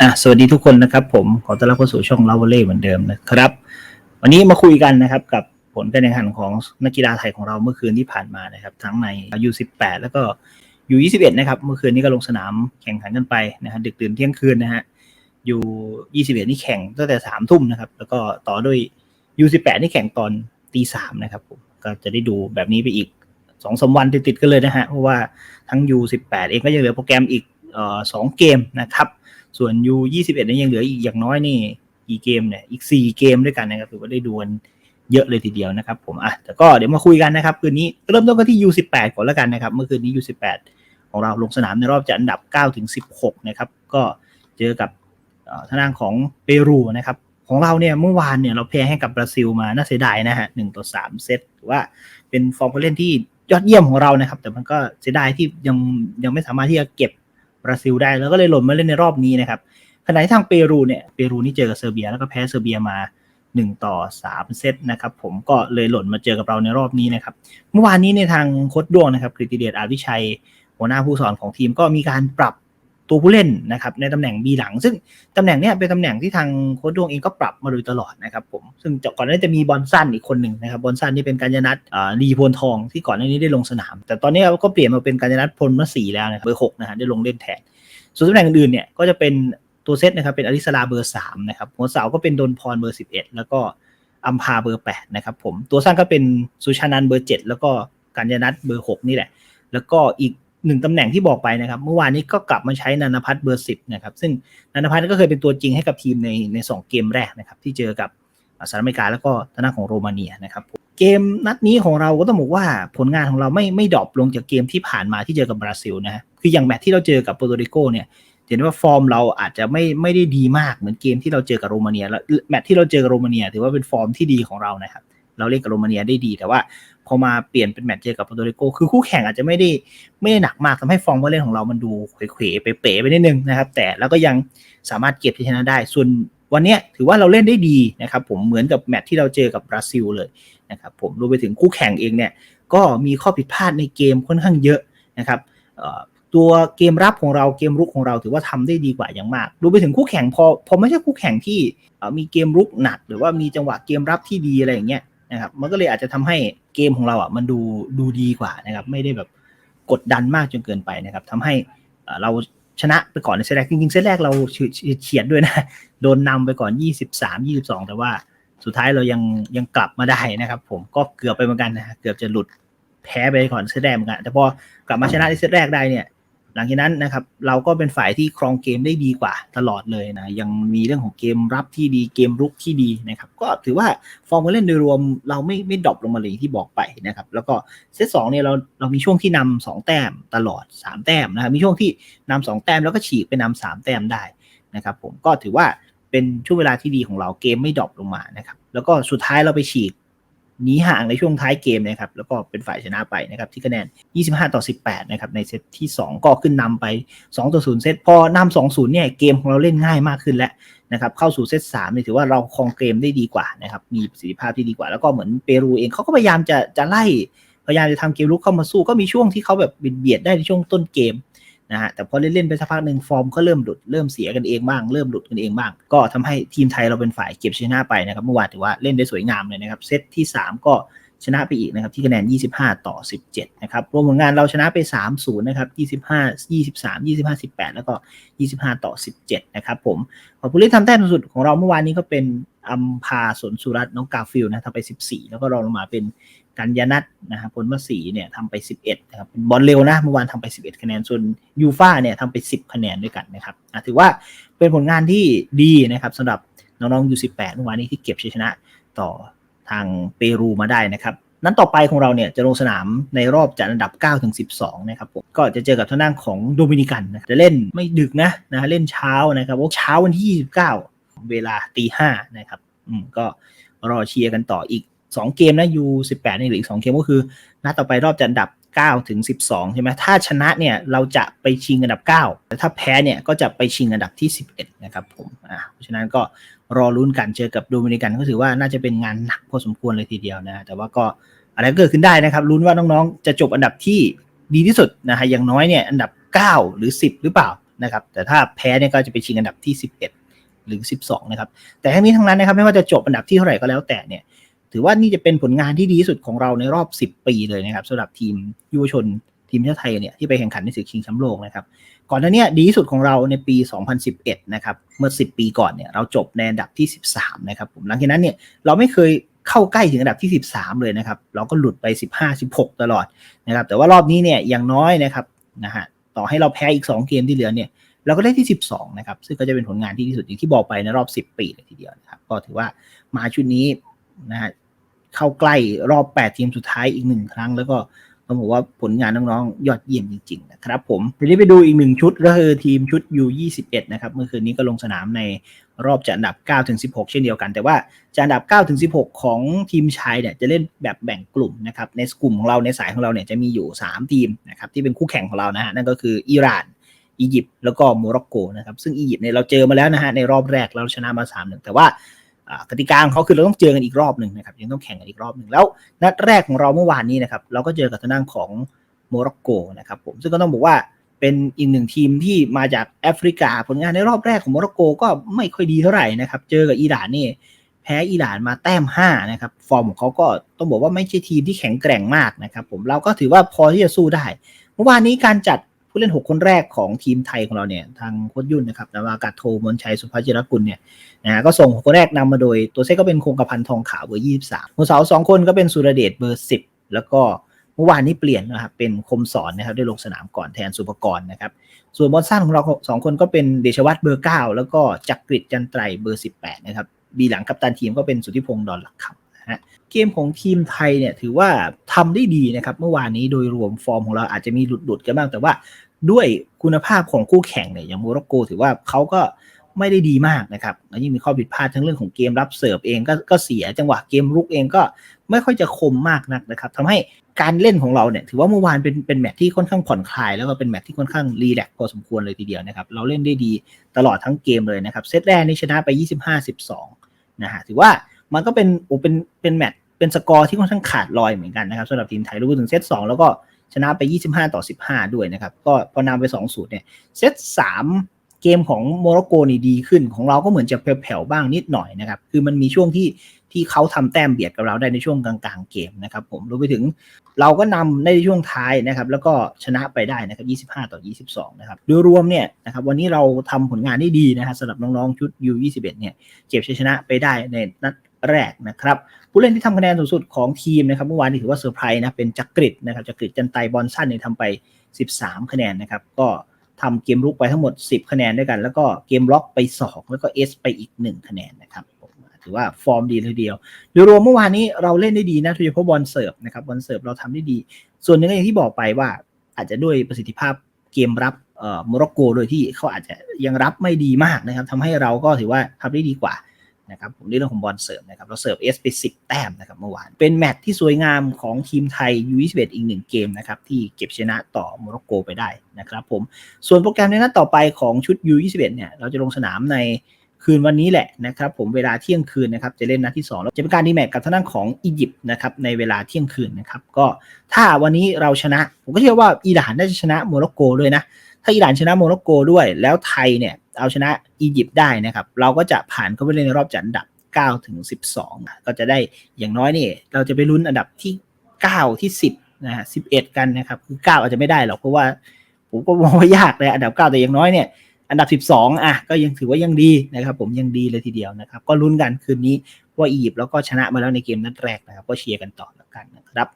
อะสวัสดีทุกคนนะครับ ผมขอต้อนรับเข้าสู่ช่องลาวเล่เหมือนเดิมนะครับ วันนี้มาคุยกันนะครับ กับผลการแข่งขันของนักกีฬาไทยของเราเมื่อคืนที่ผ่านมานะครับ ทั้งใน U18 แล้วก็ U21 นะครับเมื่อคืนนี้ก็ลงสนามแข่งขันกันไปนะฮะดึกดื่นเที่ยงคืนนะฮะ U21 นี่แข่งตั้งแต่สามทุ่มนะครับ แล้วก็ต่อด้วย U18 นี่แข่งตอนตีสามนะครับผมก็จะได้ดูแบบนี้ไปอีกสองสามวันติดๆกันเลยนะฮะเพราะว่าทั้ง U18 เองก็ยังเหลือโปรแกรมอีกเอ่อสองเกมนะครับ ส่วน U 21 นี่ยังเหลืออีกอย่างน้อยนี่กี่เกมเนี่ยอีก 4 เกมด้วยกันนะครับถือว่าได้ดูกันเยอะเลยทีเดียวนะครับผมอะแต่ก็เดี๋ยวมาคุยกันนะครับคืนนี้เริ่มต้นกันที่ U 18 ก่อนแล้วกันนะครับเมื่อคืนนี้ U 18 ของเราลงสนามในรอบจัดอันดับ9ถึง16นะครับก็เจอกับทางด้านของเปรูนะครับของเราเนี่ยเมื่อวานเนี่ยเราแพ้ให้กับบราซิลมาน่าเสียดายนะฮะหนึ่งต่อสามเซตถือว่าเป็นฟอร์มการเล่นที่ยอดเยี่ยมของเรานะครับ แต่มันก็เสียดายที่ยังยังไม่สามารถที่จะเก็บ ราซิลได้ แล้วก็เลยหล่นมาเล่นในรอบนี้นะครับขณะที่ทางเปรูเนี่ยเปรูนี่เจอกับเซอร์เบีย แล้วก็แพ้เซอร์เบียมา1ต่อ3เซตนะครับผมก็เลยหล่นมาเจอกับเราในรอบนี้นะครับเมื่อวานนี้ในทางโค้ดดวงนะครับกฤติเดชอาวิชัยหัวหน้าผู้สอนของทีมก็มีการปรับ ตัวผู้เล่นนะครับในตำแหน่งบีหลัง ซึ่งตำแหน่งเนี้ยเป็นตำแหน่งที่ทางโค้ดดวงเองก็ปรับมาโดยตลอดนะครับผมซึ่งก่อนหน้านี้จะมีบอลสั้นอีกคนหนึ่งนะครับบอลสั้นที่เป็นกัญญนัทอ่าลีพลทองที่ก่อนหน้านี้ได้ลงสนาม แต่ตอนนี้ก็เปลี่ยนมาเป็นกัญญนัทพลมศรีแล้วนะครับเบอร์หกนะฮะได้ลงเล่นแทน ส่วนตำแหน่งอื่นๆเนี่ยก็จะเป็นตัวเซตนะครับเป็นอลิสลาเบอร์สามนะครับหัวเสาก็เป็นดนพรเบอร์สิบเอ็ดแล้วก็อัมพาเบอร์แปดนะครับผมตัวสั้นก็เป็นสุชานันเบอร์เจ็ดแล้วก็กัญญนัทเบอร์หกนี่แหละ แล้วก็อีก หนึ่งตำแหน่งที่บอกไปนะครับ เมื่อวานนี้ก็กลับมาใช้นันพัฒน์เบอร์สิบนะครับ ซึ่งนันพัฒน์ก็เคยเป็นตัวจริงให้กับทีมในในสองเกมแรกนะครับ ที่เจอกับสหรัฐอเมริกาแล้วก็ทางด้านของโรมาเนียนะครับ เกมนัดนี้ของเราก็ต้องบอกว่าผลงานของเราไม่ไม่ดรอปลงจากเกมที่ผ่านมาที่เจอกับบราซิลนะฮะคืออย่างแมตช์ที่เราเจอกับเปรตริโกเนี่ยเห็นว่าฟอร์มเราอาจจะไม่ไม่ได้ดีมากเหมือนเกมที่เราเจอกับโรมาเนียแล้วแมตช์ที่เราเจอกับโรมาเนีย ถือว่าเป็นฟอร์มที่ดีของเรานะครับ เราเล่นกับโรมาเนียได้ดี แต่ว่าพอมาเปลี่ยนเป็นแมตช์เจอกับปอร์โตริโกคือคู่แข่งอาจจะไม่ได้ไม่ได้หนักมากทำให้ฟอร์มการเล่นของเรามันดูเขวๆเป๋ไปนิดนึงนะครับ แต่แล้วก็ยังสามารถเก็บชัยชนะได้ ส่วนวันนี้ถือว่าเราเล่นได้ดีนะครับ ผมเหมือนกับแมตช์ที่เราเจอกับบราซิลเลยนะครับผมรวมไปถึงคู่แข่งเองเนี่ยก็มีข้อผิดพลาดในเกมค่อนข้างเยอะนะครับตัวเกมรับของเราเกมรุกของเราถือว่าทำได้ดีกว่าอย่างมากรวมไปถึงคู่แข่งพอพอไม่ใช่คู่แข่งที่มีเกมรุกหนัก หรือว่ามีจังหวะเกมรับที่ดีอะไรอย่างเงี้ย นะครับ มันก็เลยอาจจะทำให้เกมของเราอะมันดูดูดีกว่านะครับ ไม่ได้แบบกดดันมากจนเกินไปนะครับทำให้เราชนะไปก่อนในเซตแรกจริงๆเซตแรกเราเฉียดด้วยนะ โดนนำไปก่อน 23 22 แต่ว่าสุดท้ายเรายังยังกลับมาได้นะครับ ผมก็เกือบไปเหมือนกันนะเกือบจะหลุดแพ้ไปก่อนเซตแรกเหมือนกันแต่พอกลับมาชนะในเซตแรกได้เนี่ย หลังจากนั้นนะครับเราก็เป็นฝ่ายที่ครองเกมได้ดีกว่าตลอดเลยนะยังมีเรื่องของเกมรับที่ดีเกมรุกที่ดีนะครับก็ถือว่าฟอร์มการเล่นโดยรวมเราไม่ไม่ดรอปลงมาเลยที่บอกไปนะครับแล้วก็เซตสองเนี่ยเราเรามีช่วงที่นำสองแต้มตลอดสามแต้มนะครับมีช่วงที่นำสองแต้มแล้วก็ฉีกไปนำสามแต้มได้นะครับผมก็ถือว่าเป็นช่วงเวลาที่ดีของเราเกมไม่ดรอปลงมานะครับแล้วก็สุดท้ายเราไปฉีก หนีห่างในช่วงท้ายเกมนะครับแล้วก็เป็นฝ่ายชนะไปนะครับที่คะแนน 25 ต่อ 18 นะครับในเซตที่ 2 ก็ขึ้นนำไป 2 ต่อ 0 เซตพอนำ2 0 เนี่ยเกมของเราเล่นง่ายมากขึ้นแล้วนะครับเข้าสู่เซต3เนี่ยถือว่าเราครองเกมได้ดีกว่านะครับมีประสิทธิภาพที่ดีกว่า แล้วก็เหมือนเปรูเองเขาก็พยายามจะจะไล่พยายามจะทำเกมลุกเข้ามาสู้ก็มีช่วงที่เขาแบบเบียดได้ในช่วงต้นเกม นะฮะแต่พอเล่นๆไปสักพักหนึ่งฟอร์มก็เริ่มหลุดเริ่มเสียกันเองบ้างเริ่มหลุดกันเองบ้าง ก็ทำให้ทีมไทยเราเป็นฝ่ายเก็บชนะไปนะครับเมื่อวานถือว่าเล่นได้สวยงามเลยนะครับเซตที่ 3 ก็ ชนะไปอีกนะครับที่คะแนน 25 ต่อ 17 นะครับรวมผลงานเราชนะไป 3-0 นะครับ 25 23 25 18 แล้วก็ 25 ต่อ 17 นะครับผมผู้เล่นทำแต้มสูงสุดของเราเมื่อวานนี้ก็เป็นอัมพาสนสุรัตน์น้องกาฟิลนะทำไป 14 แล้วก็รองลงมาเป็นกัญญานัทนะครับผลมาสีเนี่ยทำไป 11 นะครับบอลเร็วนะเมื่อวานทำไป 11 คะแนน ส่วนยูฟ่าเนี่ยทำไป 10 คะแนนด้วยกันนะครับถือว่าเป็นผลงานที่ดีนะครับสำหรับน้องๆยู18 เมื่อวานนี้ที่เก็บชัยชนะต่อ ทางเปรูมาได้นะครับ นั้นต่อไปของเราเนี่ยจะลงสนามในรอบจัดอันดับ 9 ถึง 12 นะครับผมก็จะเจอกับทางด้านของโดมินิกันนะจะเล่นไม่ดึกนะนะเล่นเช้านะครับว่าเช้าวันที่ 29 เวลาตีห้านะครับอืมก็รอเชียร์กันต่ออีก 2 เกมนะ U18 ในหรืออีก2เกมก็คือนัดต่อไปรอบจัดอันดับ9ถึง12 ใช่ไหมถ้าชนะเนี่ยเราจะไปชิงอันดับ 9 แต่ถ้าแพ้เนี่ยก็จะไปชิงอันดับที่ 11 นะครับผม อ่าเพราะฉะนั้นก็ รอลุ้นกันเจอกับโดมินิกันก็ถือว่าน่าจะเป็นงานหนักพอสมควรเลยทีเดียวนะ แต่ว่าก็อะไรก็เกิดขึ้นได้นะครับลุ้นว่าน้องๆ จะจบอันดับที่ดีที่สุดนะฮะอย่างน้อยเนี่ยอันดับ 9 หรือ 10 หรือเปล่านะครับแต่ถ้าแพ้เนี่ยก็จะไปชิงอันดับที่ 11 หรือ 12 นะครับ แต่ทั้งนี้ทั้งนั้นนะครับไม่ว่าจะจบอันดับที่เท่าไหร่ก็แล้วแต่เนี่ยถือว่านี่จะเป็นผลงานที่ดีที่สุดของเราในรอบ 10 ปีเลยนะครับสำหรับทีมยุวชน ทีมชาติไทยเนี่ยที่ไปแข่งขันในศึกชิงแชมป์โลกนะครับ ก่อนหน้านี้ดีที่สุดของเราในปี 2011 นะครับ เมื่อ 10 ปีก่อนเนี่ยเราจบในอันดับที่ 13 นะครับผมหลังจากนั้นเนี่ยเราไม่เคยเข้าใกล้ถึงอันดับที่ 13 เลยนะครับ เราก็หลุดไป 15 16 ตลอดนะครับ แต่ว่ารอบนี้เนี่ยอย่างน้อยนะครับนะฮะต่อให้เราแพ้อีก 2 เกมที่เหลือเนี่ยเราก็ได้ที่ 12 นะครับ ซึ่งก็จะเป็นผลงานที่ดีที่สุดอย่างที่บอกไปในรอบ 10 ปีเลยทีเดียวนะครับ ก็ถือว่ามาชุดนี้นะฮะเข้าใกล้รอบ 8 ทีมสุดท้ายอีกหนึ่งครั้ง แล้วก็ ต้องบอกว่าผลงานน้องๆ ยอดเยี่ยมจริง ๆ นะครับผมทีนี้ไปดูอีกหนึ่งชุดก็คือทีมชุด U21 นะครับ เมื่อคืนนี้ก็ลงสนามในรอบจัดอันดับ9ถึง16 เช่นเดียวกัน แต่ว่าจัดอันดับ9ถึง16 ของทีมชายเนี่ยจะเล่นแบบแบ่งกลุ่มนะครับ ในกลุ่มของเราในสายของเราเนี่ยจะมีอยู่ 3 ทีมนะครับที่เป็นคู่แข่งของเรานะฮะนั่นก็คืออิหร่านอียิปต์แล้วก็โมร็อกโกนะครับซึ่งอียิปต์เนี่ยเราเจอมาแล้วนะฮะในรอบแรกเราชนะมา3 1แต่ว่าอ่า กติกาของเขาคือเราต้องเจอกันอีกรอบหนึ่งนะครับยังต้องแข่งกันอีกรอบหนึ่งแล้ว นัดแรกของเราเมื่อวานนี้นะครับเราก็เจอกับทางด้านของโมร็อกโกนะครับผมซึ่งก็ต้องบอกว่าเป็นอีกหนึ่งทีมที่มาจากแอฟริกา ผลงานในรอบแรกของโมร็อกโกก็ไม่ค่อยดีเท่าไหร่นะครับเจอกับอิหร่านนี่แพ้อิหร่านมาแต้ม5นะครับฟอร์มของเขาก็ต้องบอกว่าไม่ใช่ทีมที่แข็งแกร่งมากนะครับผมเราก็ถือว่าพอที่จะสู้ได้ เมื่อวานนี้การจัด ผู้เล่น 6 คนแรกของทีมไทยของเราเนี่ยทางโค้ชยุ่นนะครับนาวากาศโทมนชัยสุภาจิรกุลเนี่ยนะฮะก็ส่งคนแรกนำมาโดยตัวเซตก็เป็นคงกระพันทองขาวเบอร์23หัวเสาสองคนก็เป็นสุรเดชเบอร์10แล้วก็เมื่อวานนี้เปลี่ยนนะครับเป็นคมสอนนะครับได้ลงสนามก่อนแทนสุภกรนะครับ ส่วนบอลสั้นของเราสองคนก็เป็นเดชวัฒน์เบอร์9แล้วก็จักริดจันไตรเบอร์18นะครับบีหลังกัปตันทีมก็เป็นสุทธิพงศ์ดอนหลักคำ ฮะเกมของทีมไทยเนี่ยถือว่าทำได้ดีนะครับ เมื่อวานนี้โดยรวมฟอร์มของเราอาจจะมีหลุดๆกันบ้าง แต่ว่าด้วยคุณภาพของคู่แข่งเนี่ยอย่างโมร็อกโก ถือว่าเขาก็ไม่ได้ดีมากนะครับแล้วยิ่งมีข้อผิดพลาดทั้งเรื่องของเกมรับเสิร์ฟเองก็ก็เสียจังหวะเกมรุกเองก็ไม่ค่อยจะคมมากนักนะครับทำให้การเล่นของเราเนี่ยถือว่าเมื่อวานเป็นเป็นแมตช์ที่ค่อนข้างผ่อนคลายแล้วก็เป็นแมตช์ที่ค่อนข้างรีแลกซ์พอสมควรเลยทีเดียวนะครับเราเล่นได้ดีตลอดทั้งเกมเลยนะครับเซตแรกนี่ชนะไป 25-12นะฮะถือว่า มันก็เป็นโอ้เป็นเป็นแมตช์เป็นสกอร์ที่ค่อนข้างขาดลอยเหมือนกันนะครับสำหรับทีมไทยรู้ถึงเซต2แล้วก็ชนะไป 25 ต่อ 15 ด้วยนะครับ ก็พอนำไป2สูตรเนี่ยเซต3 เกมของโมร็อกโกนี่ดีขึ้น ของเราก็เหมือนจะแผ่วๆบ้างนิดหน่อยนะครับ คือมันมีช่วงที่ที่เขาทำแต้มเบียดกับเราได้ในช่วงกลางๆเกมนะครับผมรวมไปถึงเราก็นำในช่วงท้ายนะครับ แล้วก็ชนะไปได้นะครับ 25 ต่อ 22 นะครับโดยรวมเนี่ยนะครับวันนี้เราทำผลงานได้ดีนะครับสำหรับน้องๆชุด U21 เนี่ยเก็บชัยชนะไปได้ในนัด แรกนะครับ ผู้เล่นที่ทำคะแนนสูงสุดของทีมนะครับเมื่อวานนี้ถือว่าเซอร์ไพรส์นะเป็นจักริดนะครับจักริดจันไตบอลสั้นเนี่ยทำไป 13 คะแนนนะครับ ก็ทำเกมรุกไปทั้งหมด 10 คะแนนด้วยกัน แล้วก็เกมล็อกไป 2 แล้วก็ S ไปอีก 1 คะแนนนะครับถือว่าฟอร์มดีเลยเดียวโดยรวมเมื่อวานนี้เราเล่นได้ดีนะโดยเฉพาะบอลเสิร์ฟนะครับบอลเสิร์ฟเราทำได้ดี ส่วนหนึ่งอย่างที่บอกไปว่า อาจจะด้วยประสิทธิภาพเกมรับเอ่อโมร็อกโกโดยที่เขาอาจจะยังรับไม่ดีมากนะครับทำให้เราก็ถือว่าทำได้ดีกว่า นะครับผมเรื่องของบอลเสิร์ฟนะครับเราเสิร์ฟเอสไป10แต้มนะครับเมื่อวานเป็นแมตช์ที่สวยงามของทีมไทย U21 อีกหนึ่งเกมนะครับที่เก็บชนะต่อโมร็อกโกไปได้นะครับผมส่วนโปรแกรมในนัดต่อไปของชุด U21 เนี่ยเราจะลงสนามในคืนวันนี้แหละนะครับผมเวลาเที่ยงคืนนะครับจะเล่นนัดที่2แล้วจะเป็นการดีแมตช์กับทางด้านของอียิปต์นะครับในเวลาเที่ยงคืนนะครับก็ถ้าวันนี้เราชนะ ผมก็เชื่อว่าอิหร่านน่าจะชนะโมร็อกโกด้วยนะถ้าอิหร่านชนะโมร็อกโกด้วย แล้วไทยเนี่ย เอาชนะอียิปต์ได้นะครับ เราก็จะผ่านเข้าไปเล่นในรอบจัดอันดับ9ถึง12 ก็จะได้อย่างน้อยนี่ เราจะไปลุ้นอันดับที่ 9 ที่ 10นะฮะ11 กันนะครับคือ 9 อาจจะไม่ได้หรอกเพราะว่าผมก็มองว่ายากเลยอันดับ 9 แต่อย่างน้อยเนี่ยอันดับ 12 อะ ก็ยังถือว่ายังดีนะครับ ผมยังดีเลยทีเดียวนะครับ ก็ลุ้นกันคืนนี้ว่าอียิปต์แล้วก็ชนะมาแล้วในเกมนัดแรกนะครับ ก็เชียร์กันต่อแล้วกันนะครับ